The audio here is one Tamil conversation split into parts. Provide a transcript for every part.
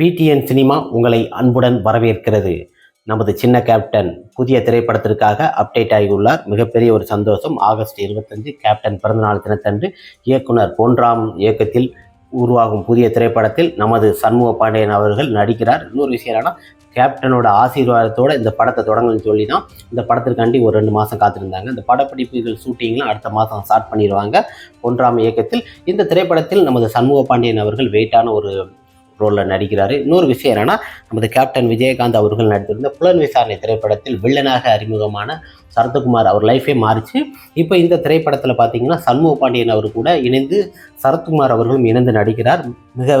பிடிஎன் சினிமா உங்களை அன்புடன் வரவேற்கிறது. நமது சின்ன கேப்டன் புதிய திரைப்படத்திற்காக அப்டேட் ஆகியுள்ளார். மிகப்பெரிய ஒரு சந்தோஷம். ஆகஸ்ட் இருபத்தஞ்சு கேப்டன் பிறந்தநாள் தினத்தன்று இயக்குனர் பொன்ராம் இயக்கத்தில் உருவாகும் புதிய திரைப்படத்தில் நமது சண்முக பாண்டியன் அவர்கள் நடிக்கிறார். இன்னொரு விஷயம் என்னன்னா கேப்டனோட ஆசீர்வாதத்தோட இந்த படத்தை தொடங்கணும்னு சொல்லி தான் இந்த படத்திற்காண்டி ஒரு ரெண்டு மாதம் காத்திருந்தாங்க. இந்த படப்பிடிப்புகள் ஷூட்டிங்லாம் அடுத்த மாதம் ஸ்டார்ட் பண்ணிடுவாங்க. பொன்ராம் இயக்கத்தில் இந்த திரைப்படத்தில் நமது சண்முக பாண்டியன் அவர்கள் வெயிட்டான ஒரு ரோலில் நடிக்கிறாரு. இன்னொரு விஷயம் என்னன்னா நமது கேப்டன் விஜயகாந்த் அவர்கள் நடித்திருந்த புலன் விசாரணை திரைப்படத்தில் வில்லனாக அறிமுகமான சரத்குமார் அவர் லைஃபே மாறிச்சு. இப்போ இந்த திரைப்படத்தில் பார்த்தீங்கன்னா சண்முக பாண்டியன் அவர் கூட இணைந்து சரத்குமார் அவர்களும் இணைந்து நடிக்கிறார். மிக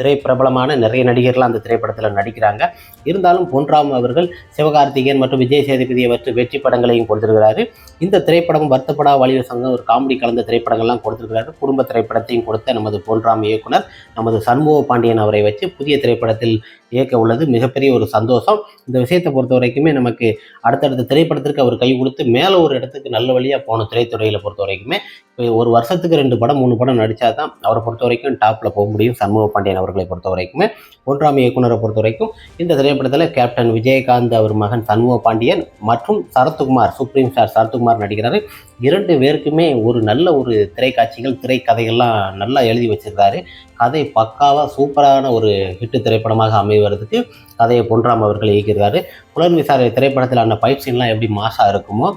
திரை பிரபலமான நிறைய நடிகர்லாம் அந்த திரைப்படத்தில் நடிக்கிறாங்க. இருந்தாலும் பொன்ராம் அவர்கள் சிவகார்த்திகேயன் மற்றும் விஜய் சேதுபதி அவற்று வெற்றி படங்களையும் கொடுத்திருக்கிறாரு. இந்த திரைப்படம் வருத்தப்படா வலிவு சங்கம் ஒரு காமெடி கலந்த திரைப்படங்கள்லாம் கொடுத்திருக்கிறாரு. குடும்ப திரைப்படத்தையும் கொடுத்த நமது பொன்ராம் இயக்குனர் நமது சண்முக பாண்டியன் அவரை வச்சு புதிய திரைப்படத்தில் இயக்க உள்ளது. மிகப்பெரிய ஒரு சந்தோஷம். இந்த விஷயத்தை பொறுத்த வரைக்குமே நமக்கு அடுத்தடுத்த திரைப்படத்திற்கு அவர் கை கொடுத்து மேலே ஒரு இடத்துக்கு நல்ல வழியாக போன திரைத்துறையில் பொறுத்த வரைக்குமே ஒரு வருஷத்துக்கு ரெண்டு படம் மூணு படம் நடித்தா தான் அவரை பொறுத்த வரைக்கும் டாப்பில் போக முடியும். சண்முக பாண்டியன் அவர்களை பொறுத்த வரைக்குமே. ஒன்றாம் இயக்குனரை பொறுத்த வரைக்கும் இந்த திரைப்படத்தில் கேப்டன் விஜயகாந்த் அவர் மகன் சண்முக பாண்டியன் மற்றும் சரத்குமார் சுப்ரீம் ஸ்டார் சரத்குமார் நடிக்கிறாரு. இரண்டு பேருக்குமே ஒரு நல்ல ஒரு திரைக்காட்சிகள் திரைக்கதைகள்லாம் நல்லா எழுதி வச்சிருக்காரு. கதை பக்காவாக சூப்பரான ஒரு ஹிட்டு திரைப்படமாக அமைவதற்கு கதையை பொன்றாம் அவர்கள் இயக்கியிருக்காரு. புலன் விசாரணை திரைப்படத்தில் அந்த ஃபைட் சீன்லாம் எப்படி மாசாக இருக்குமோ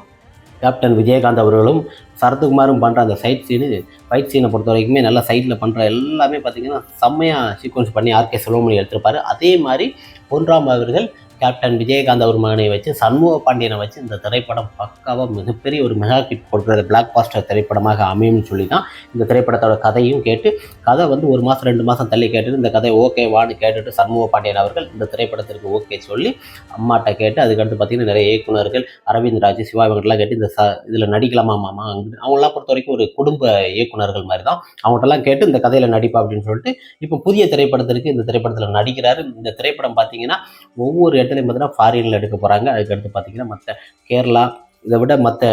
கேப்டன் விஜயகாந்த் அவர்களும் சரத்குமாரும் பண்ணுற அந்த சைட் சீனு ஃபைட் சீனை பொறுத்த வரைக்குமே நல்லா சைட்டில் பண்ணுற எல்லாமே பார்த்தீங்கன்னா செம்மையாக சீக்வன்ஸ் பண்ணி ஆர்கே செல்வமணி எடுத்திருப்பாரு. அதே மாதிரி பொன்ராம் அவர்கள் கேப்டன் விஜயகாந்த் அவர் மகனை வச்சு சண்முக பாண்டியனை வச்சு இந்த திரைப்படம் பக்காவாக மிகப்பெரிய ஒரு மெகா கிட் கொடுக்குற பிளாக் பாஸ்டர் திரைப்படமாக அமையும்னு சொல்லி தான் இந்த திரைப்படத்தோட கதையும் கேட்டு கதை வந்து ஒரு மாதம் ரெண்டு மாதம் தள்ளி கேட்டுட்டு இந்த கதை ஓகே வான்னு கேட்டுட்டு சண்முக பாண்டியன் அவர்கள் இந்த திரைப்படத்திற்கு ஓகே சொல்லி அம்மாட்ட கேட்டு அதுக்கடுத்து பார்த்தீங்கன்னா நிறைய இயக்குநர்கள் அரவிந்த் ராஜ் சிவா இவங்கெல்லாம் கேட்டு இந்த ச இதில் நடிக்கலாமா மாமா அவங்களாம் பொறுத்த வரைக்கும் ஒரு குடும்ப இயக்குநர்கள் மாதிரி தான் அவங்கள்ட்டலாம் கேட்டு இந்த கதையில் நடிப்பா அப்படின்னு சொல்லிட்டு இப்போ புதிய திரைப்படத்திற்கு இந்த திரைப்படத்தில் நடிக்கிறாரு. இந்த திரைப்படம் பார்த்தீங்கன்னா ஒவ்வொரு இடத்துலையும் பார்த்தீங்கன்னா ஃபாரினில் எடுக்க போகிறாங்க அதுக்கடுத்து பார்த்திங்கன்னா மற்ற கேரளா இதை விட மற்ற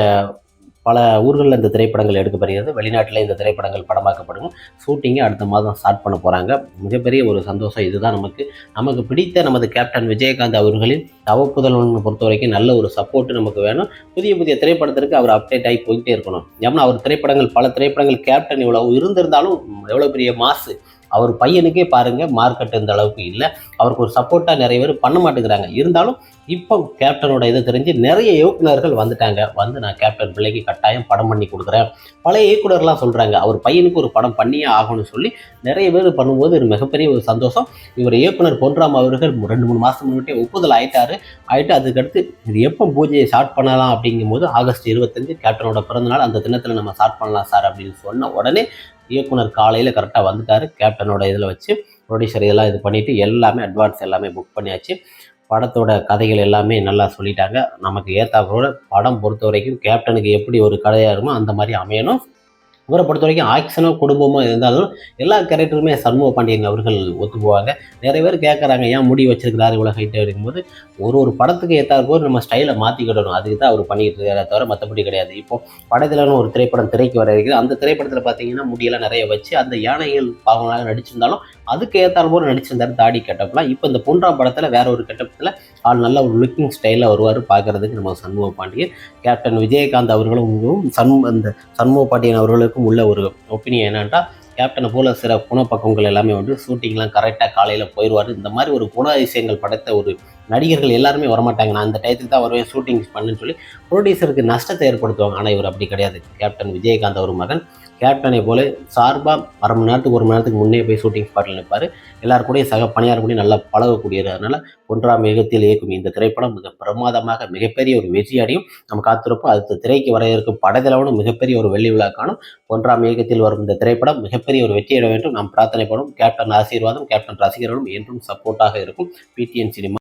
பல ஊர்களில் இந்த திரைப்படங்கள் எடுக்கப்படுகிறது. வெளிநாட்டில் இந்த திரைப்படங்கள் படமாக்கப்படும். ஷூட்டிங்கை அடுத்த மாதம் ஸ்டார்ட் பண்ண போகிறாங்க மிகப்பெரிய ஒரு சந்தோஷம் இதுதான் நமக்கு. நமக்கு பிடித்த நமது கேப்டன் விஜயகாந்த் அவர்களின் தவப்புதல்வனை பொறுத்த வரைக்கும் நல்ல ஒரு சப்போர்ட் நமக்கு வேணும். புதிய புதிய திரைப்படத்திற்கு அவர் அப்டேட் ஆகி போயிட்டே இருக்கணும். ஏன்னா அவர் திரைப்படங்கள் பல திரைப்படங்கள் கேப்டன் இவ்வளோ இருந்திருந்தாலும் எவ்வளோ பெரிய மாசு. அவர் பையனுக்கே பாருங்க மார்க்கெட் இந்த அளவுக்கு இல்லை. அவருக்கு ஒரு சப்போர்ட்டாக நிறைய பேர் பண்ண மாட்டேங்கிறாங்க. இருந்தாலும் இப்போ கேப்டனோட இதை தெரிஞ்சு நிறைய இயக்குநர்கள் வந்துட்டாங்க. வந்து நான் கேப்டன் பிள்ளைக்கு கட்டாயம் படம் பண்ணி கொடுக்குறேன். பழைய இயக்குனர்லாம் சொல்கிறாங்க அவர் பையனுக்கு ஒரு படம் பண்ணியே ஆகணும்னு சொல்லி. நிறைய பேர் பண்ணும்போது ஒரு மிகப்பெரிய ஒரு சந்தோஷம். இவர் இயக்குனர் பொன்ராம் அவர்கள் ரெண்டு மூணு மாதம் முன்னாடி ஒப்புதல் ஆயிட்டாரு. ஆயிட்டு அதுக்கடுத்து இது எப்போ பூஜையை ஸ்டார்ட் பண்ணலாம்? அப்படிங்கும்போது ஆகஸ்ட் இருபத்தஞ்சு கேப்டனோட பிறந்தநாள். அந்த தினத்தில் நம்ம ஸ்டார்ட் பண்ணலாம் சார் அப்படின்னு சொன்ன உடனே இயக்குனர் காலையில் கரெக்டாக வந்துட்டார். கேப்டனோட இதில் வச்சு ப்ரொடியூசர் இதெல்லாம் இது பண்ணிவிட்டு எல்லாமே அட்வான்ஸ் எல்லாமே புக் பண்ணியாச்சு. படத்தோட கதைகள் எல்லாமே நல்லா சொல்லிட்டாங்க. நமக்கு ஏற்றாப்போட படம் பொறுத்த வரைக்கும் கேப்டனுக்கு எப்படி ஒரு கதையாக இருக்குமோ அந்த மாதிரி அமையணும். இவரை பொறுத்த வரைக்கும் ஆக்ஷனோ குடும்பமோ இருந்தாலும் எல்லா கேரக்டருமே சண்முக பாண்டியன் அவர்கள் ஒத்துக்குவாங்க. நிறைய பேர் கேட்குறாங்க ஏன் முடி வச்சிருக்கிறாரு இவ்வளோ ஹைட்டு இருக்கும்போது ஒரு ஒரு படத்துக்கு ஏற்றாத நம்ம ஸ்டைலை மாற்றிக்கிடணும் அதுக்கு தான் அவர் பண்ணிக்கிட்டு இருக்காரே தவிர மற்றபடி கிடையாது. இப்போ படத்திலன்னு ஒரு திரைப்படம் திரைக்கு வர இருக்குது அந்த திரைப்படத்தில் பார்த்தீங்கன்னா முடியெல்லாம் நிறைய வச்சு அந்த யானைகள் பாவங்களாக நடிச்சிருந்தாலும் அதுக்கு ஏற்றால போது நடிச்சிருந்தாரு தாடி கெட்டப்லாம் இப்போ இந்த பொன்றாம் படத்தில் வேற ஒரு கெட்டப்பத்தில் ஆள் நல்ல ஒரு லுக்கிங் ஸ்டைலில் வருவார் பார்க்குறதுக்கு நம்ம சண்முக பாண்டியன். கேப்டன் விஜயகாந்த் அவர்களும் சண் அந்த சண்முக பாண்டியன் அவர்களுக்கும் உள்ள ஒரு ஒப்பீனியன் என்னன்னா கேப்டனை போல சில குணப்பக்கங்கள் எல்லாமே வந்து ஷூட்டிங்லாம் கரெக்டாக காலையில் போயிடுவார் இந்த மாதிரி ஒரு குண அதிசயங்கள் படைத்த ஒரு நடிகர்கள் எல்லாருமே வரமாட்டாங்க. நான் அந்த டயத்துக்கு தான் வருவேன் ஷூட்டிங் பண்ணுன்னு சொல்லி ப்ரொடியூசருக்கு நஷ்டத்தை ஏற்படுத்துவாங்க. ஆனால் இவர் அப்படி கிடையாது. கேப்டன் விஜயகாந்த் அவர் மகன். கேப்டனை போல சார்பாக அரை மணி நேரத்துக்கு ஒரு மணி நேரத்துக்கு முன்னே போய் ஷூட்டிங் ஸ்பாட்டில் நிற்பார் எல்லாரும் கூடயும் சக பணியார் கூட நல்லா பழகக்கூடியது அதனால் ஒன்றாம் வேகத்தில் இயக்கும் இந்த திரைப்படம் மிக பிரமாதமாக மிகப்பெரிய ஒரு வெற்றியடையும். நம்ம காத்திருப்போம். அடுத்த திரைக்கு வர இருக்கும் படத்திலவனும் மிகப்பெரிய ஒரு வெள்ளி விழா காணும். ஒன்றாம் இயக்கத்தில் வரும் இந்த திரைப்படம் மிகப்பெரிய ஒரு வெற்றியிட வேண்டும். நாம் பிரார்த்தனை பண்ணும் கேப்டன் ஆசீர்வாதம் கேப்டன் ரசிகர்களும் என்றும் சப்போர்ட்டாக இருக்கும். PTN cinema